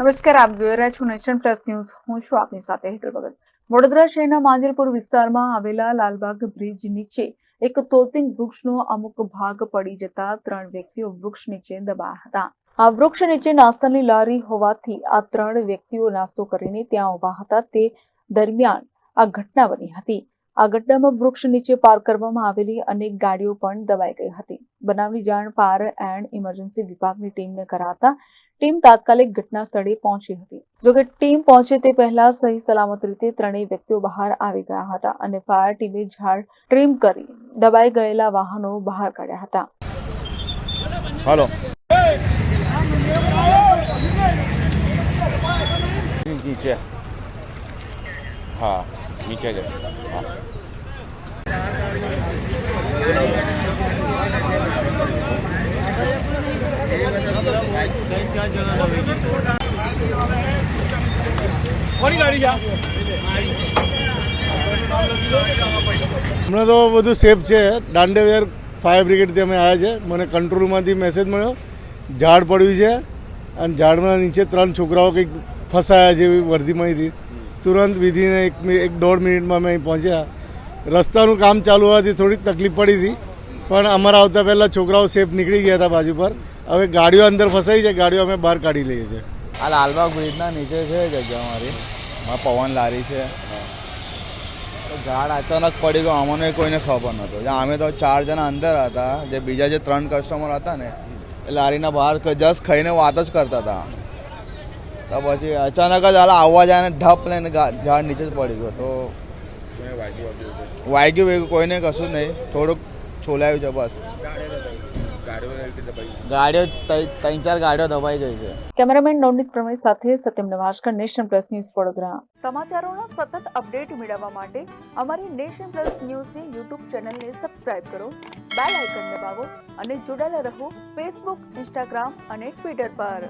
નમસ્કાર, આપ જોઈ રહ્યા છો નેશન પ્લસ ન્યૂઝ. હું છું આપની સાથે હેતલ ભગત. વડોદરા શહેરના માંજલપુર વિસ્તારમાં આવેલા લાલબાગ બ્રિજ નીચે એક તોતિંગ વૃક્ષનો અમુક ભાગ પડી જતા ત્રણ વ્યક્તિઓ વૃક્ષ નીચે દબાયા હતા. આ વૃક્ષ નીચે નાસ્તાની લારી હોવાથી આ ત્રણ વ્યક્તિઓ નાસ્તો કરીને ત્યાં ઊભા હતા. તે દરમિયાન આ ઘટના બની હતી. આ ઘટનામાં વૃક્ષ નીચે પાર્ક કરવામાં આવેલી અનેક ગાડીઓ પણ દબાઈ ગઈ હતી. બનાવની જાણ ફાયર એન્ડ ઇમરજન્સી વિભાગની ટીમને કરાતા ટીમ તાત્કાલિક ઘટના સ્થળે પહોંચી હતી. જોકે ટીમ પહોંચે તે પહેલા સહી સલામત રીતે ત્રણેય વ્યક્તિઓ બહાર આવી ગયા હતા અને ફાયર ટીમે ઝાડ ટ્રીમ કરી દબાઈ ગયેલા વાહનો બહાર કાઢ્યા હતા. હાલો. નીચે હા. નીચે હમણાં તો બધું સેફ છે. દાંડેવેર ફાયર બ્રિગેડથી અમે આવ્યા છે. મને કંટ્રોલમાંથી મેસેજ મળ્યો. ઝાડ પડ્યું છે. અને ઝાડના નીચે ત્રણ છોકરાઓ કંઈક ફસાયા જેવી વર્દીમાંથી તુરંત વિધિને એક એક દોઢ મિનિટમાં અમે અહીં પહોંચ્યા. રસ્તાનું કામ ચાલુ હોવાથી થોડીક તકલીફ પડી હતી. પણ અમારા આવતા પહેલાં છોકરાઓ સેફ નીકળી ગયા હતા બાજુ પર. હવે ગાડીઓ અંદર ફસાઈ છે, ગાડીઓ અમે બહાર કાઢી લઈએ છીએ. આ લાલબાગ બ્રિજના નીચે છે જગ્યા મારી મારા પવન લારી છે. ઝાડ અચાનક પડી ગયો અમને કોઈને ખબર નહોતો. અમે તો ચાર જણા અંદર હતા, જે બીજા જે ત્રણ કસ્ટમર હતા ને, એ લારીના બહાર જસ્ટ ખાઈને વાત જ કરતા હતા. તો પછી અચાનક જ હાલ આવવા જાય ને ઢપ લઈને ઝાડ નીચે જ પડી ગયો તો વાગ્યું વાગ્યું કોઈને કશું નહીં. થોડુંક છોલાયું છે બસ. ગાડીઓ ત્રણ ત્રણ ચાર ગાડીઓ દબાઈ ગઈ છે. કેમેરામેન નવનીત પ્રમેય સાથે સત્યમ નવાશકર નેશન પ્લસ ન્યૂઝ વડોદરા. સમાચારોના સતત અપડેટ મેળવવા માટે અમારી નેશન પ્લસ ન્યૂઝની યુટ્યુબ ચેનલને સબસ્ક્રાઇબ કરો બેલ આઇકન દબાવો અને જોડાયેલા રહો ફેસબુક ઇન્સ્ટાગ્રામ અને ટ્વિટર પર.